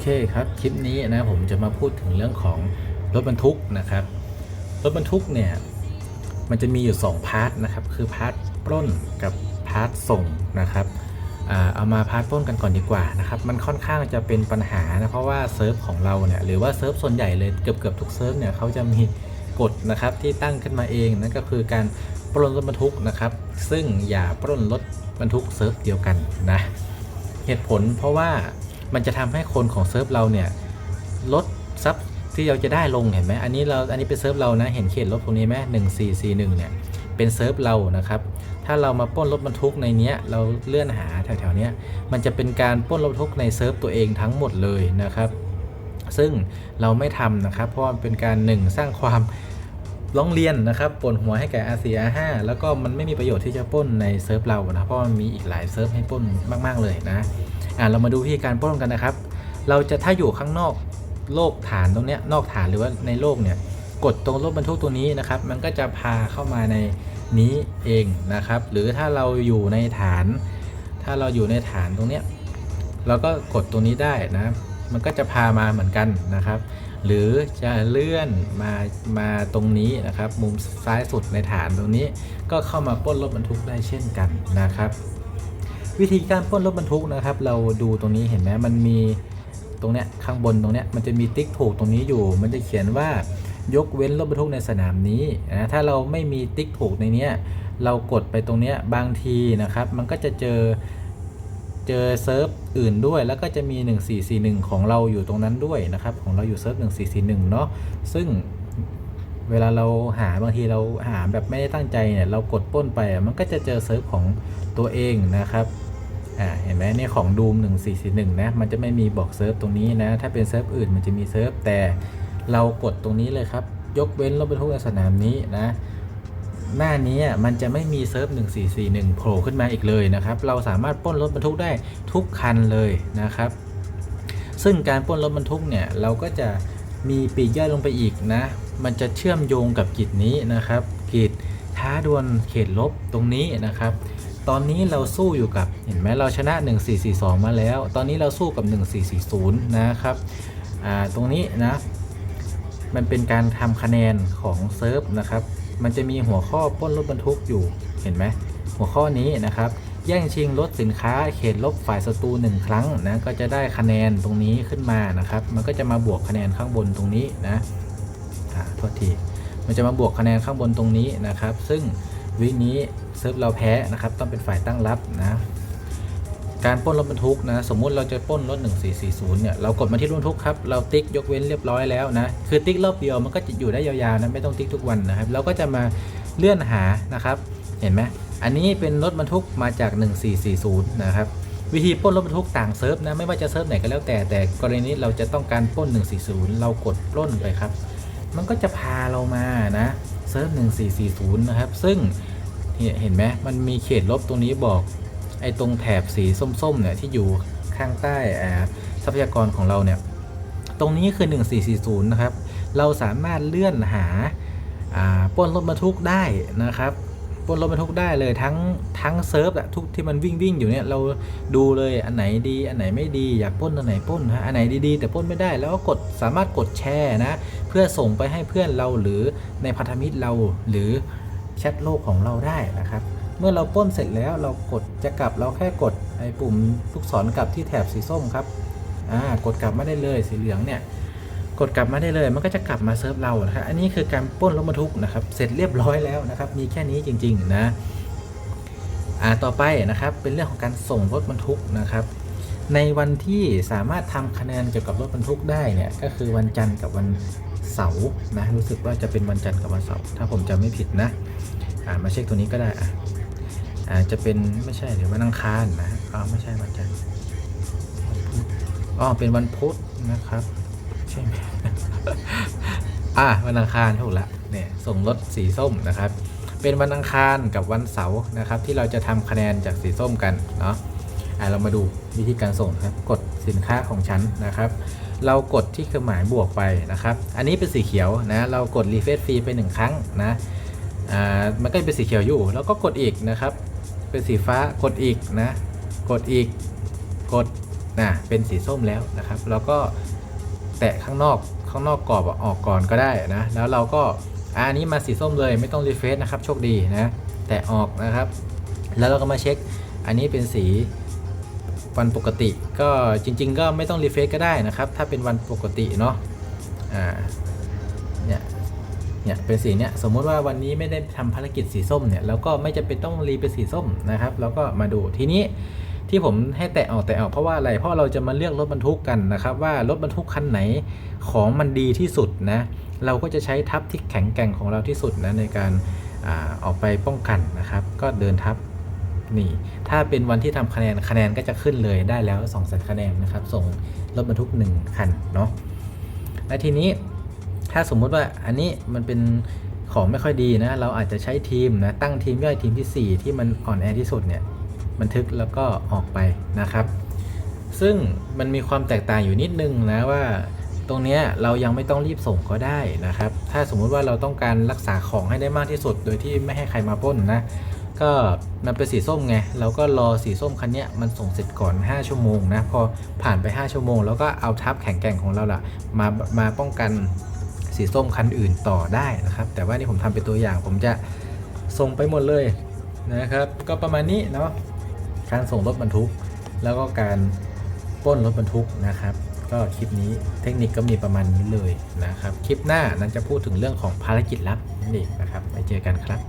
เคครับ คลิปนี้นะผมจะมาพูดถึงเรื่องของรถบรรทุกนะครับ รถบรรทุกเนี่ยมันจะมีอยู่ 2 พาร์ทนะครับ คือพาร์ทปล้นกับพาร์ทส่งนะครับเอามาพาร์ทปล้นกันก่อนดีกว่านะครับ มันค่อนข้างจะเป็นปัญหานะเพราะว่าเซิร์ฟของเราเนี่ยหรือว่าเซิร์ฟส่วนใหญ่เลยเกือบเกือบทุกเซิร์ฟเนี่ยเขาจะมีกฎนะครับที่ตั้งขึ้นมาเองนั่นก็คือการปล้นรถบรรทุกนะครับ ซึ่งอย่าปล้นรถบรรทุกเซิร์ฟเดียวกันนะเหตุผลเพราะว่า มันจะทำให้คนของเซิร์ฟเราเนี่ยลดซับที่เราจะได้ลงเห็นไหมอันนี้เราอันนี้เป็นเซิร์ฟเรานะเห็นเขตลบตรงนี้ไหมหนึ่งสี่สี่หนึ่งเนี่ยเป็นเซิร์ฟเรานะครับถ้าเรามาป้นรถบรรทุกในเนี้ยเราเลื่อนหาแถวๆเนี้ยมันจะเป็นการป้นรถบรรทุกในเซิร์ฟตัวเองทั้งหมดเลยนะครับซึ่งเราไม่ทำนะครับ เพราะมันเป็นการหนึ่งสร้างความร้องเรียนนะครับปวดหัวให้แก่ R4 R5 แล้วก็มันไม่มีประโยชน์ที่จะป้นในเซิร์ฟเรานะเพราะมันมีอีกหลายเซิร์ฟให้ป้นมาก ๆ เลยนะ อะเรามาดูวิธีการปล้นกันนะครับ เราจะถ้าอยู่ข้างนอกโลกฐานตรงเนี้ยนอกฐานหรือว่าในโลกเนี่ยกดตรงรถบรรทุกตัวนี้นะครับ มันก็จะพาเข้ามาในนี้เองนะครับ หรือถ้าเราอยู่ในฐาน ถ้าเราอยู่ในฐานตรงเนี้ยเราก็กดตรงนี้ได้นะมันก็จะพามาเหมือนกันนะครับ หรือจะเลื่อนมามาตรงนี้นะครับ มุมซ้ายสุดในฐานตรงนี้ ก็เข้ามาปล้นรถบรรทุกได้เช่นกันนะครับ วิธีการป้นรถบรรทุกนะครับ เราดูตรงนี้เห็นไหมมันมีตรงเนี้ยข้างบนตรงเนี้ยมันจะมีติ๊กถูกตรงนี้อยู่ มันจะเขียนว่ายกเว้นรถบรรทุกในสนามนี้นะถ้าเราไม่มีติ๊กถูกในเนี้ยเรากดไปตรงเนี้ยบางทีนะครับ มันก็จะเจอเจอเซิร์ฟอื่นด้วย แล้วก็จะมี 1441 ของเราอยู่ตรงนั้นด้วยนะครับ ของเราอยู่เซิร์ฟ1441 เนาะซึ่งเวลาเราหาบางทีเราหาแบบไม่ได้ตั้งใจเนี่ยเรากดป้นไปมันก็จะเจอเซิร์ฟของตัวเองนะครับ อ่าเห็นไหมเนี่ยของดูม1441นะมันจะไม่มีบอกเซิร์ฟตรงนี้นะ ถ้าเป็นเซิร์ฟอื่นมันจะมีเซิร์ฟแต่เรากดตรงนี้เลยครับ ยกเว้นรถบรรทุกในสนามนี้นะหน้านี้มันจะไม่มีเซิร์ฟ1441โผล่ขึ้นมาอีกเลยนะครับ เราสามารถป้นรถบรรทุกได้ทุกคันเลยนะครับ ซึ่งการป้นรถบรรทุกเนี่ยเราก็จะมีปีกย่อยลงไปอีกนะ มันจะเชื่อมโยงกับกิจนี้นะครับ กิจท้าดวลเขตลบตรงนี้นะครับ ตอนนี้เราสู้อยู่กับเห็นไหมเราชนะ 1442 มาแล้ว ตอนนี้เราสู้กับ 1440 นะครับอ่าตรงนี้นะ มันเป็นการทำคะแนนของเซิร์ฟนะครับ มันจะมีหัวข้อป้นรถบรรทุกอยู่เห็นไหมหัวข้อนี้นะครับแย่งชิงรถสินค้าเขตลบฝ่ายศัตรูหนึ่งครั้งนะก็จะได้คะแนนตรงนี้ขึ้นมานะครับ มันก็จะมาบวกคะแนนข้างบนตรงนี้นะอ่าโทษทีมันจะมาบวกคะแนนข้างบนตรงนี้นะครับ ซึ่ง วินี้เซิร์ฟเราแพ้นะครับ ต้องเป็นฝ่ายตั้งรับนะ การป้นรถบรรทุกนะ สมมุติเราจะป้นรถ 1440 เนี่ย เรากดมาที่รถบรรทุกครับ เราติ๊กยกเว้นเรียบร้อยแล้วนะ คือติ๊กรอบเดียวมันก็จะอยู่ได้ยาวๆนะ ไม่ต้องติ๊กทุกวันนะครับ เราก็จะมาเลื่อนหานะครับ เห็นไหมอันนี้เป็นรถบรรทุกมาจาก 1440 นะครับ วิธีป้นรถบรรทุกต่างเซิร์ฟนะ ไม่ว่าจะเซิร์ฟไหนก็แล้วแต่ แต่กรณีนี้เราจะต้องการป้น 140 เรากดปล้นไปครับ มันก็จะพาเรามานะ เซิร์ฟ1440 นะครับ ซึ่งเห็นไหมมันมีเขตลบตรงนี้บอกไอ้ตรงแถบสีส้มๆเนี่ยที่อยู่ข้างใต้ทรัพยากรของเราเนี่ยตรงนี้คือ 1440 นะครับ เราสามารถเลื่อนหาป้นรถบรรทุกได้นะครับ ปล้นรถบรรทุกได้เลยทั้งทั้งเซิร์ฟอะทุกที่มันวิ่งวิ่งอยู่เนี่ยเราดูเลยอันไหนดีอันไหนไม่ดีอยากปล้นอันไหนปล้นฮะอันไหนดีๆ แต่ปล้นไม่ได้แล้วก็กดสามารถกดแชร์นะ เพื่อส่งไปให้เพื่อนเราหรือในพันธมิตรเราหรือแชทโลกของเราได้นะครับ เมื่อเราปล้นเสร็จแล้วเรากดจะกลับเราแค่กดไอ้ปุ่มลูกศรกลับที่แถบสีส้มครับอ่ากดกลับไมาได้เลยสีเหลืองเนี่ย กดกลับมาได้เลย มันก็จะกลับมาเซิร์ฟเรานะครับอันนี้คือการปล้นรถบรรทุกนะครับเสร็จเรียบร้อยแล้วนะครับมีแค่นี้จริง ๆ นะอ่าต่อไปนะครับเป็นเรื่องของการส่งรถบรรทุกนะครับ ในวันที่สามารถทำคะแนนเกี่ยวกับรถบรรทุกได้เนี่ยก็คือวันจันทร์กับวันเสาร์นะรู้สึกว่าจะเป็นวันจันทร์กับวันเสาร์ถ้าผมจำไม่ผิดนะอ่ามาเช็คตัวนี้ก็ได้อะอ่าจะเป็นไม่ใช่หรือวันอังคารนะอ๋อไม่ใช่วันจันทร์อ๋อเป็นวันพุธนะครับ ใช่ไหมอะวันอังคารถูกละเนี่ยส่งรถสีส้มนะครับ เป็นวันอังคารกับวันเสาร์นะครับ ที่เราจะทำคะแนนจากสีส้มกันเนาะอะเรามาดูวิธีการส่งครับกดสินค้าของฉันนะครับ เรากดที่เครื่องหมายบวกไปนะครับ อันนี้เป็นสีเขียวนะเรากดรีเฟรชฟรีไปหนึ่งครั้งนะอ่ามันก็เป็นสีเขียวอยู่ แล้วก็กดอีกนะครับ เป็นสีฟ้ากดอีกนะ กดอีกกดนะเป็นสีส้มแล้วนะครับ แล้วก็ แตะข้างนอกข้างนอกกรอบออกก่อนก็ได้นะ แล้วเราก็อันนี้มาสีส้มเลยไม่ต้องรีเฟรชนะครับโชคดีนะ แตะออกนะครับ แล้วเราก็มาเช็ค อันนี้เป็นสีวันปกติก็จริง ๆ ก็ไม่ต้องรีเฟรชก็ได้นะครับ ถ้าเป็นวันปกติเนาะอ่าเนี่ยเนี่ยเป็นสีเนี่ยสมมุติว่าวันนี้ไม่ได้ทำภารกิจสีส้มเนี่ยเราก็ไม่จำเป็นต้องรีเป็นสีส้มนะครับ แล้วก็มาดูทีนี้ ที่ผมให้แตะออกแตะออกเพราะว่าอะไรเพราะเราจะมาเลือกรถบรรทุกกันนะครับ ว่ารถบรรทุกคันไหนของมันดีที่สุดนะเราก็จะใช้ทับที่แข็งแกร่งของเราที่สุดนะในการอาออกไปป้องกันนะครับ ก็เดินทับนี่ถ้าเป็นวันที่ทำคะแนนคะแนนก็จะขึ้นเลยได้แล้ว2องแสนคะแนนนะครับ ส่งรถบรรทุก 1 คันเนาะและทีนี้ถ้าสมมุติว่าอันนี้มันเป็นของไม่ค่อยดีนะ เราอาจจะใช้ทีมนะตั้งทีมย่อยทีมทีสี่4 ที่มันอ่อนแอที่สุดเนี่ย บันทึกแล้วก็ออกไปนะครับ ซึ่งมันมีความแตกต่างอยู่นิดนึงนะว่า ตรงนี้เรายังไม่ต้องรีบส่งก็ได้นะครับ ถ้าสมมุติว่าเราต้องการรักษาของให้ได้มากที่สุด โดยที่ไม่ให้ใครมาป้นนะก็มันเป็นสีส้มไง เราก็รอสีส้มคันนี้มันส่งเสร็จก่อน 5 ชั่วโมงนะ พอผ่านไป 5 ชั่วโมง แล้วก็เอาทับแข็งแกร่งของเราล่ะ มา มาป้องกันสีส้มคันอื่นต่อได้นะครับ แต่ว่านี่ผมทำเป็นตัวอย่าง ผมจะส่งไปหมดเลยนะครับ ก็ประมาณนี้เนาะ การส่งรถบรรทุก แล้วก็การป้นรถบรรทุกนะครับ ก็คลิปนี้เทคนิคก็มีประมาณนี้เลยนะครับ คลิปหน้านั้นจะพูดถึงเรื่องของภารกิจลับนี่นะครับไปเจอกันครับ